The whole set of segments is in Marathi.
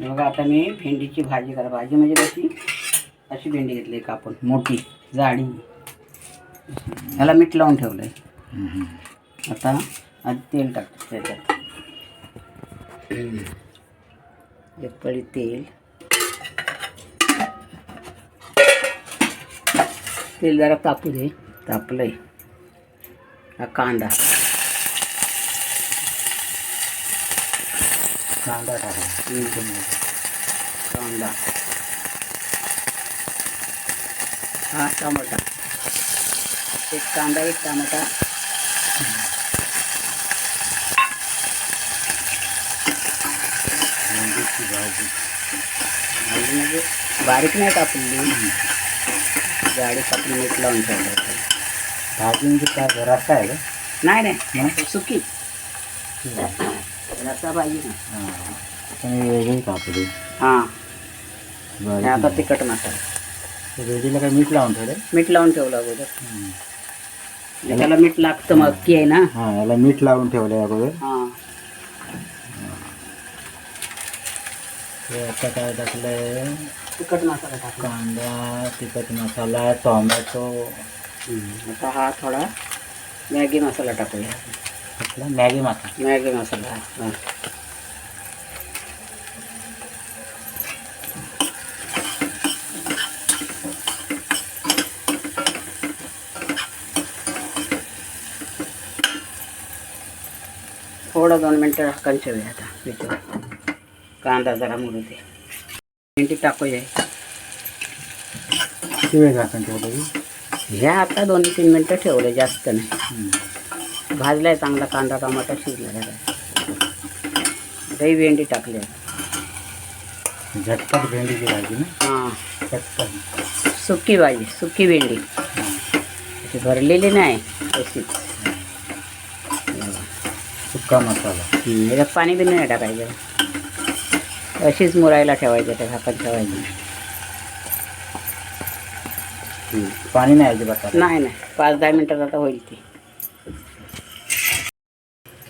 बघा आता मी भेंडीची भाजी करा. भाजी म्हणजे कशी? अशी भेंडी घेतली कापून मोठी जाडी. ह्याला मीठ लावून ठेवलं आहे आता आधी तेल टाकतो त्याच्यात. एक पळी तेल. तेल जरा तापू दे. तापलंय. हा कांदा. कांदा टाका कांदा हा टमाटा. एक कांदा एक टमाटा. भेंडीची भाजी भाजी म्हणजे बारीक नाही कापली जाडी कापली मीठ लावून ठेवलं भाजी म्हणजे काय रस्सा आहे का नाही नाही. सुकी. रस्सा पाहिजे ना हां वेगळी कापली. हां. बरं आणि आता तिखट मसाला. रेडीला काय मीठ लावून ठेवलं मीठ लावून ठेवलं अगोदर. म्हणजे त्याला मीठ लागतं मग की आहे ना? हां याला मीठ लावून ठेवलं अगोदर. हां. हे आता काय टाकलंय? तिखट मसाला टाकला. कांदा तिखट मसाला टोमॅटो. आता हा थोडा मॅगी मसाला टाकूया. टाकला मॅगी मसाला मॅगी मसाला हां. थोडं दोन मिनटं झाकण ठेवूया आता त्याच्यावर कांदा जरा मुरू दे. भेंडी टाकूया. किती वेळ झाकण ठेवलं ह्या आता दोन तीन मिनटं ठेवले जास्त नाही. हम्म. भाजलाय चांगला कांदा टमाटा शिजला आहे दही भेंडी टाकली. झटपट भेंडीची भाजी ना? हां. पटकन सुकी भाजी सुकी भेंडी. अशी भरलेली नाही तशीच. सुक्का मसाला. याच्यात पाणी बी नाही टाकायचं. अशीच मुरायला ठेवायचं त्या झाकण ठेवायचं. पाणी नाही अजिबात. नाही नाही. पाच दहा मिनटात आता होईल ती.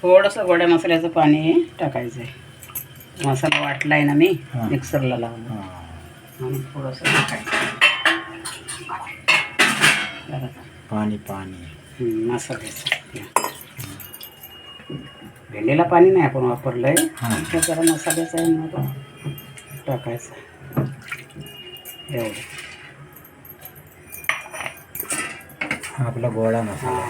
थोडंसं गोड्या मसाल्याचं पाणी टाकायचं आहे मसाला वाटलाय ना मी. मिक्सरला लावला. आणि थोडंसं टाकायचं. पाणी पाणी. मसाल्याचं भेंडीला पाणी नाही आपण वापरलंय. हां. तर जरा मसाल्याचं आहे मग टाकायचं. एवढं. आपला गोडा मसाला.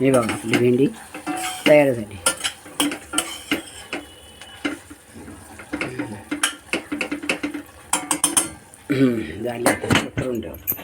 हे बघा आपली भेंडी तयार झाली झाली आता करून ठेवतो.